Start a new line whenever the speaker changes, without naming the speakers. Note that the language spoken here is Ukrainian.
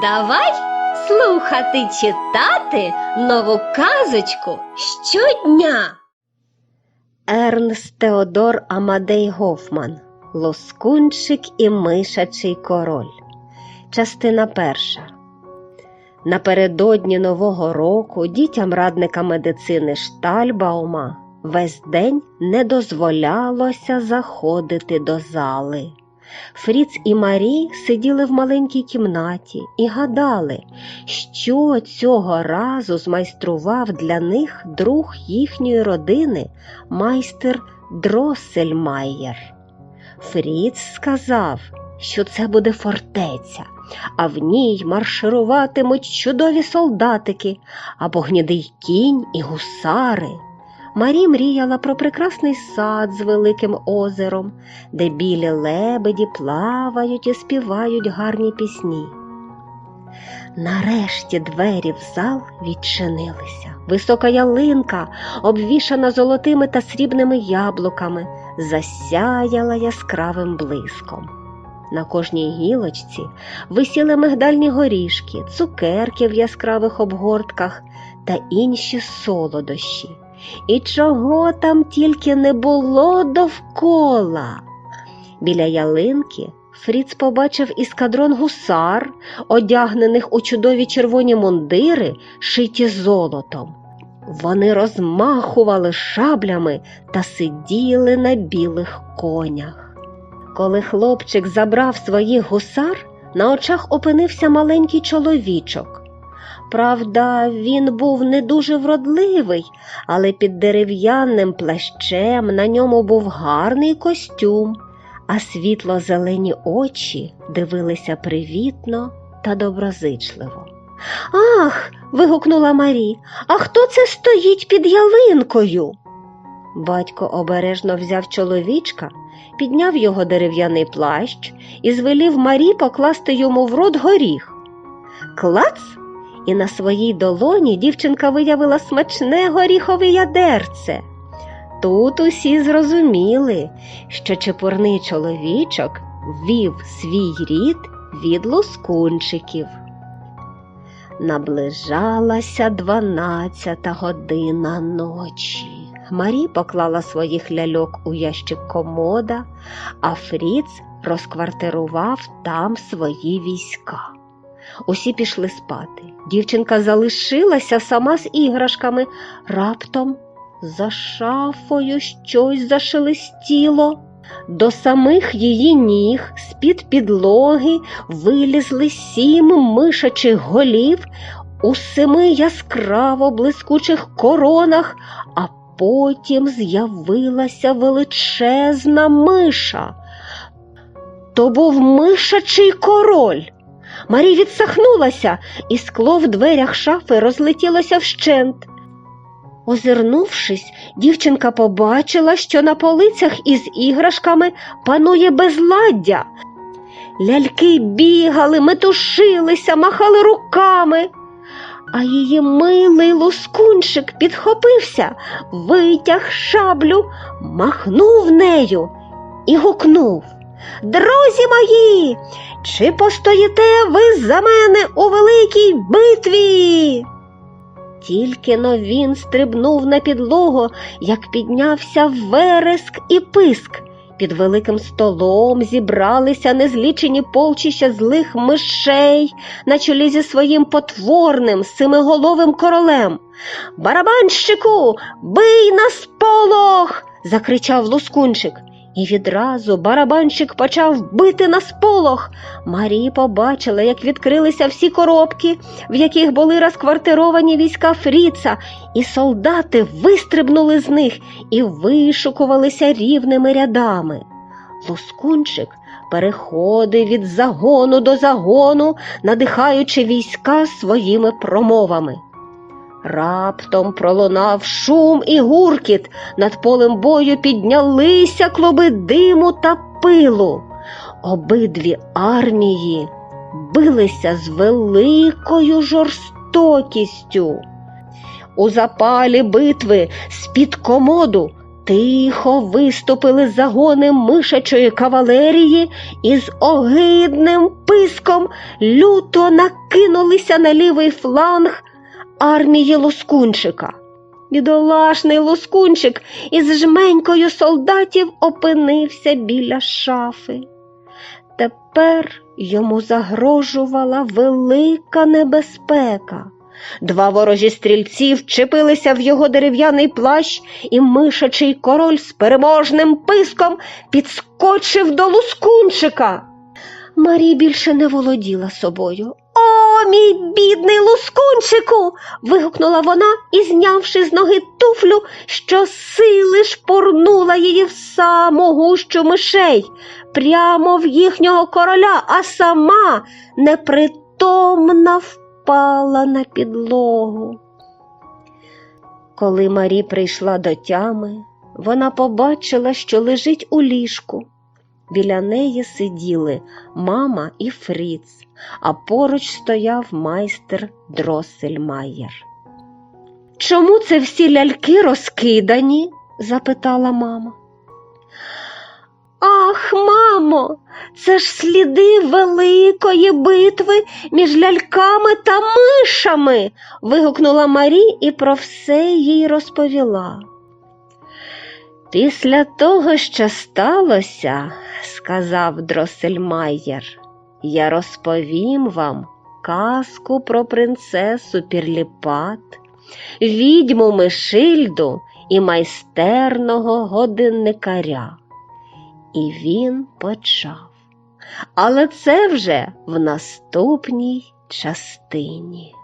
Давай слухати читати нову казочку щодня. Ернст Теодор Амадей Гофман Лоскунчик і мишачий король. Частина перша. Напередодні Нового року дітям радника медицини Штальбаума весь день не дозволялося заходити до зали. Фріц і Марі сиділи в маленькій кімнаті і гадали, що цього разу змайстрував для них друг їхньої родини, майстер Дроссельмайєр. Фріц сказав, що це буде фортеця, а в ній маршируватимуть чудові солдатики або гнідий кінь і гусари. Марі мріяла про прекрасний сад з великим озером, де білі лебеді плавають і співають гарні пісні. Нарешті двері в зал відчинилися. Висока ялинка, обвішана золотими та срібними яблуками, засяяла яскравим блиском. На кожній гілочці висіли мигдальні горішки, цукерки в яскравих обгортках та інші солодощі. І чого там тільки не було довкола. Біля ялинки Фріц побачив іскадрон гусар, одягнених у чудові червоні мундири, шиті золотом. Вони розмахували шаблями та сиділи на білих конях. Коли хлопчик забрав своїх гусар, на очах опинився маленький чоловічок. Правда, він був не дуже вродливий, але під дерев'яним плащем на ньому був гарний костюм, а світло-зелені очі дивилися привітно та доброзичливо. Ах. вигукнула Марі, а хто це стоїть під ялинкою? Батько обережно взяв чоловічка, підняв його дерев'яний плащ і звелів Марі покласти йому в рот горіх. Клац! І на своїй долоні дівчинка виявила смачне горіхове ядерце. Тут усі зрозуміли, що чепурний чоловічок ввів свій рід від лускунчиків. Наближалася дванадцята година ночі. Марі поклала своїх ляльок у ящик комода, а Фріц розквартирував там свої війська. Усі пішли спати. Дівчинка залишилася сама з іграшками. Раптом за шафою щось зашелестіло. До самих її ніг з-під підлоги вилізли сім мишачих голів у семи яскраво блискучих коронах, а потім з'явилася величезна миша. То був мишачий король. Марі відсахнулася, і скло в дверях шафи розлетілося вщент. Озирнувшись, дівчинка побачила, що на полицях із іграшками панує безладдя. Ляльки бігали, метушилися, махали руками, а її милий лускунчик підхопився, витяг шаблю, махнув нею і гукнув Друзі мої, чи постоїте ви за мене у великій битві? Тільки но він стрибнув на підлогу, як піднявся вереск і писк. Під великим столом зібралися незлічені полчища злих мишей на чолі зі своїм потворним семиголовим королем. Барабанщику, бий на сполох. закричав лускунчик. І відразу барабанщик почав бити на сполох. Марі побачила, як відкрилися всі коробки, в яких були розквартировані війська Фріца, і солдати вистрибнули з них і вишукувалися рівними рядами. Лускунчик переходив від загону до загону, надихаючи війська своїми промовами. Раптом пролунав шум і гуркіт, над полем бою піднялися клуби диму та пилу. Обидві армії билися з великою жорстокістю. У запалі битви з-під комоду Тихо виступили загони мишачої кавалерії і з огидним писком люто накинулися на лівий фланг армії Лоскунчика. Бідолашний Лоскунчик із жменькою солдатів опинився біля шафи. Тепер йому загрожувала велика небезпека. Два ворожі стрільці вчепилися в його дерев'яний плащ, і мишачий король з переможним писком підскочив до лускунчика. Марі більше не володіла собою. Мій бідний лускунчику. вигукнула вона і, знявши з ноги туфлю, що сили шпурнула її в саму гущу мишей, прямо в їхнього короля, а сама непритомна впала на підлогу. Коли Марі прийшла до тями, вона побачила, що лежить у ліжку. Біля неї сиділи мама і Фріц, а поруч стояв майстер Дроссельмайєр. Чому це всі ляльки розкидані? запитала мама. Ах, мамо, це ж сліди великої битви між ляльками та мишами. вигукнула Марі і про все їй розповіла. Після того, що сталося, сказав Дроссельмайєр, я розповім вам казку про принцесу Пірліпат, відьму Мишильду і майстерного годинникаря. І він почав. Але це вже в наступній частині.